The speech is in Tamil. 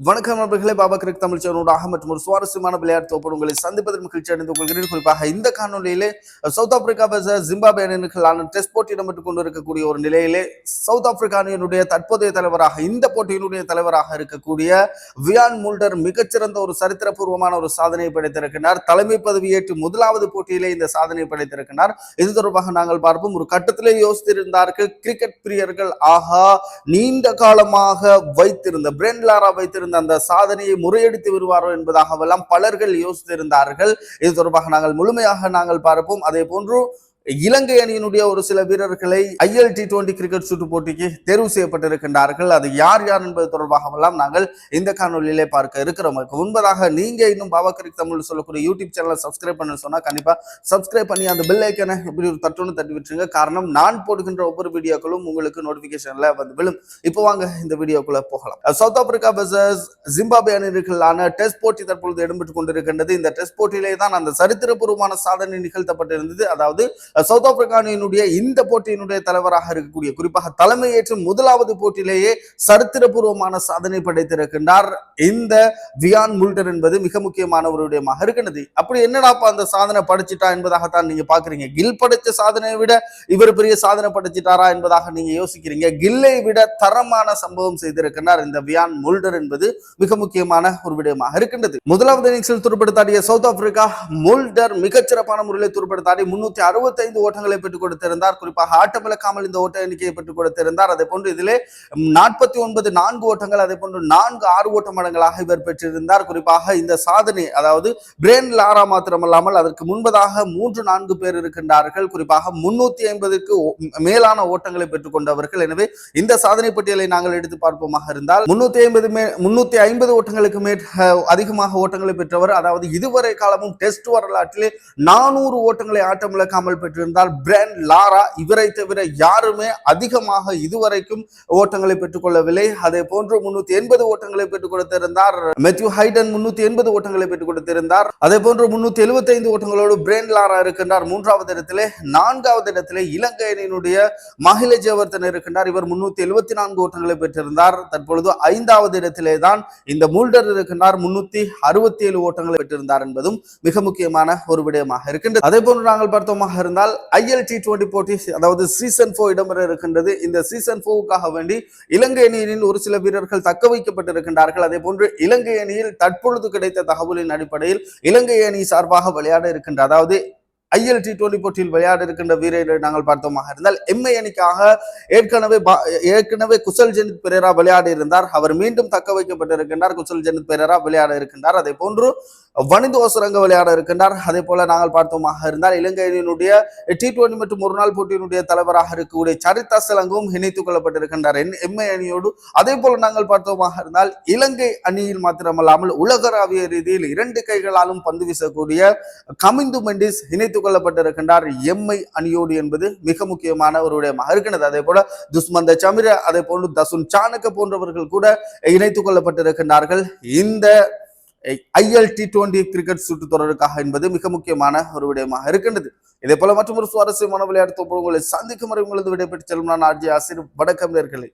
வணக்கம் நண்பர்களே பாபா கிரிக் தமிழ் சேனலோடாக மற்றும் ஒரு சுவாரஸ்யமான விளையாட்டு தொகுப்பு உங்களை சந்திப்பதில் மகிழ்ச்சி அடைந்து கொள்கிறேன். குறிப்பாக இந்த காணொலியிலே சவுத் ஆப்பிரிக்கா versus ஜிம்பாபே அணியினர்களான டெஸ்ட் போட்டி இடம்பெற்றுக் கொண்டிருக்கக்கூடிய ஒரு நிலையிலே சவுத் ஆப்பிரிக்கா அணியினுடைய தற்போதைய தலைவராக இந்த போட்டியினுடைய தலைவராக இருக்கக்கூடிய வியான் மூல்டர் மிகச்சிறந்த ஒரு சரித்திரபூர்வமான ஒரு சாதனையை படைத்திருக்கிறார். தலைமை பதவியேற்று முதலாவது போட்டியிலே இந்த சாதனையை படைத்திருக்கிறார். இது தொடர்பாக நாங்கள் பார்ப்போம். ஒரு கட்டத்திலே யோசித்திருந்தார்கள் கிரிக்கெட் பிரியர்கள் ஆஹா நீண்ட காலமாக வைத்திருந்த பிரெண்ட்லாரா வைத்திருந்த அந்த சாதனையை முறையடித்து வருவாரோ என்பதாகவெல்லாம் பலர்கள் யோசித்திருந்தார்கள். இது தொடர்பாக நாங்கள் முழுமையாக நாங்கள் பார்ப்போம். அதே போன்று இலங்கை அணியினுடைய ஒரு சில வீரர்களை ஐஎல் டி டுவெண்டி கிரிக்கெட் சுற்று போட்டிக்கு தேர்வு செய்யப்பட்டிருக்கின்றார்கள். அது யார் யார் என்பது தொடர்பாகவெல்லாம் நாங்கள் இந்த காணொலியிலே பார்க்க இருக்கிறோம். அதுக்கு முன்பதாக நீங்க இன்னும் பாபா கிரிக் தமிழ் சொல்லக்கூடிய யூடியூப் சேனலை சப்ஸ்கிரைப் பண்ண சொன்னா கண்டிப்பா சப்ஸ்கிரைப் பண்ணி அந்த பெல் ஐக்கனை இப்படி ஒரு தட்டுன்னு தட்டி விட்டுருங்க. காரணம் நான் போடுகின்ற ஒவ்வொரு வீடியோக்களும் உங்களுக்கு நோட்டிபிகேஷன்ல வந்து விழும். இப்போ வாங்க இந்த வீடியோக்குள்ள போகலாம். சவுத் ஆப்பிரிக்கா வெர்சஸ் ஜிம்பாபே அணிகளுக்கான டெஸ்ட் போட்டி தற்பொழுது இடம்பெற்றுக் கொண்டிருக்கின்றது. இந்த டெஸ்ட் போட்டியிலே தான் அந்த சரித்திரபூர்வமான சாதனை நிகழ்த்தப்பட்டிருந்தது. அதாவது சவுத் ஆப்பிரிக்கா இந்த போட்டியினுடைய தலைவராக இருக்கக்கூடிய குறிப்பாக தலைமையேற்று முதலாவது போட்டியிலேயே சரித்திரபூர்வமான சாதனை படைத்திருக்கின்றார் இந்த வியான் முல்டர் என்பது மிக முக்கியமான ஒரு விடயமாக இருக்கின்றது. அப்படி என்னடாப்பா அந்த சாதனை படைச்சிட்டா என்பதாகத்தான் நீங்க பாக்குறீங்க கில் படைச்ச சாதனையை விட இவர் பெரிய சாதனை படைச்சிட்டாரா என்பதாக நீங்க யோசிக்கிறீங்க. கில்லை விட தரமான சம்பவம் செய்திருக்கிறார் இந்த வியான் முல்டர் என்பது மிக முக்கியமான ஒரு விடயமாக இருக்கின்றது. முதலாவது இன்னிங்ஸில் துருப்படுத்தாடிய சவுத் ஆப்பிரிக்கா முல்டர் மிகச்சிறப்பான முறையில் துருப்படுத்தாடி முன்னூத்தி அறுபத்தி ஐந்து ஓட்டங்களை பெற்றுக் கொடுத்திருந்தார். குறிப்பாக ஆட்டமிழக்காமல் இந்த ஓட்ட எண்ணிக்கையை பெற்றுக் கொடுத்திருந்தார். அதே போன்று இதிலே நாற்பத்தி ஒன்பது நான்கு ஓட்டங்கள் அதே போன்று நான்கு ஆறு ஓட்ட மடங்களாக இவர் பெற்றிருந்தார். குறிப்பாக இந்த சாதனை அதாவது பிரேன் லாரா மாத்திரமல்லாமல் அதற்கு முன்பதாக மூன்று நான்கு பேர் இருக்கின்றார்கள். குறிப்பாக முன்னூத்தி ஐம்பதுக்கு மேலான ஓட்டங்களை பெற்றுக் கொண்டவர்கள். எனவே இந்த சாதனை பட்டியலை நாங்கள் எடுத்து பார்ப்போமாக இருந்தால் முன்னூத்தி ஐம்பது மே முன்னூத்தி ஐம்பது ஓட்டங்களுக்கு மேற் அதிகமாக ஓட்டங்களை பெற்றவர் அதாவது இதுவரை காலமும் டெஸ்ட் வரலாற்றிலே நானூறு ஓட்டங்களை ஆட்டமிழக்காமல் பெற்று பெற்றிருந்தால் பிரான் லாரா இவரை தவிர யாருமே அதிகமாக இதுவரைக்கும் ஓட்டங்களை பெற்றுக்கொள்ளவில்லை. அதே போன்று முன்னூத்தி எண்பது ஓட்டங்களை பெற்றுக் கொடுத்திருந்தார். மெத்யூ ஹைடன் முன்னூத்தி எண்பது ஓட்டங்களை பெற்றுக் கொடுத்திருந்தார். அதே போன்று முன்னூத்தி எழுபத்தி ஐந்து ஓட்டங்களோடு பிராண்ட் லாரா இருக்கின்றார். மூன்றாவது இடத்திலே நான்காவது இடத்திலே இலங்கை அணியினுடைய மகிழ ஜெயவர்தன் இருக்கின்றார். இவர் முன்னூத்தி எழுபத்தி நான்கு ஓட்டங்களை பெற்றிருந்தார். தற்பொழுது ஐந்தாவது இடத்திலே தான் இந்த மூல்டர் இருக்கின்றார். முன்னூத்தி அறுபத்தி ஏழு ஓட்டங்களை பெற்றிருந்தார் என்பதும் மிக முக்கியமான ஒரு விடயமாக இருக்கின்றது. அதே போன்று நாங்கள் பார்த்தோமாக இருந்த இருந்தால் ஐஎல் டி டுவெண்டி போட்டி அதாவது சீசன் ஃபோர் இடம்பெற இருக்கின்றது. இந்த சீசன் ஃபோவுக்காக வேண்டி இலங்கை அணியின் ஒரு சில வீரர்கள் தக்க வைக்கப்பட்டிருக்கின்றார்கள். அதே போன்று இலங்கை அணியில் தற்பொழுது கிடைத்த தகவலின் அடிப்படையில் இலங்கை அணி சார்பாக விளையாட இருக்கின்ற அதாவது ஐஎல் டி டுவெண்டி போட்டியில் விளையாட இருக்கின்ற வீரரை நாங்கள் பார்த்தோமாக இருந்தால் எம்ஐ அணிக்காக ஏற்கனவே ஏற்கனவே குசல் ஜெனித் பெரேரா விளையாடி இருந்தார். அவர் மீண்டும் தக்க வைக்கப்பட்டிருக்கின்றார். குசல் ஜெனித் பெரேரா விளையாட இருக்கின்றார். அதே போன்று வனிந்து ஓசரங்க விளையாட இருக்கின்றார். அதே போல நாங்கள் பார்த்தோமாக இருந்தால் இலங்கை அணியினுடைய டி டுவெண்டி மற்றும் ஒரு நாள் போட்டியினுடைய தலைவராக இருக்கக்கூடிய சரிதா சிலங்கும் இணைத்துக் கொள்ளப்பட்டிருக்கின்றார். என்- எம்ஐ அணியோடு அதே போல நாங்கள் பார்த்தோமாக இருந்தால் இலங்கை அணியில் மாத்திரமல்லாமல் உலகளாவிய ரீதியில் இரண்டு கைகளாலும் பந்து வீசக்கூடிய கமிந்து மெண்டிஸ் இணைத்துக் கொள்ளப்பட்டிருக்கின்றார் எம்ஐ அணியோடு என்பது மிக முக்கியமான ஒரு விடயமாக இருக்கிறது அதே போல துஸ்மந்த சமிர அதே போன்று தசுன் சாணக்க போன்றவர்கள் கூட இணைத்துக் கொள்ளப்பட்டிருக்கின்றார்கள். இந்த ஐஎல் டி டுவெண்டி கிரிக்கெட் சுற்று தொடருக்காக என்பது மிக முக்கியமான ஒரு விடயமாக இருக்கின்றது. இதே போல மற்றும் ஒரு சுவாரஸ்யமான விளையாட்டு உங்களை சந்திக்கும் வரை உங்களது விடைபெற்று செல்லும் நான் ஆர்ஜி ஆசிர் வணக்கம் நேர்களை.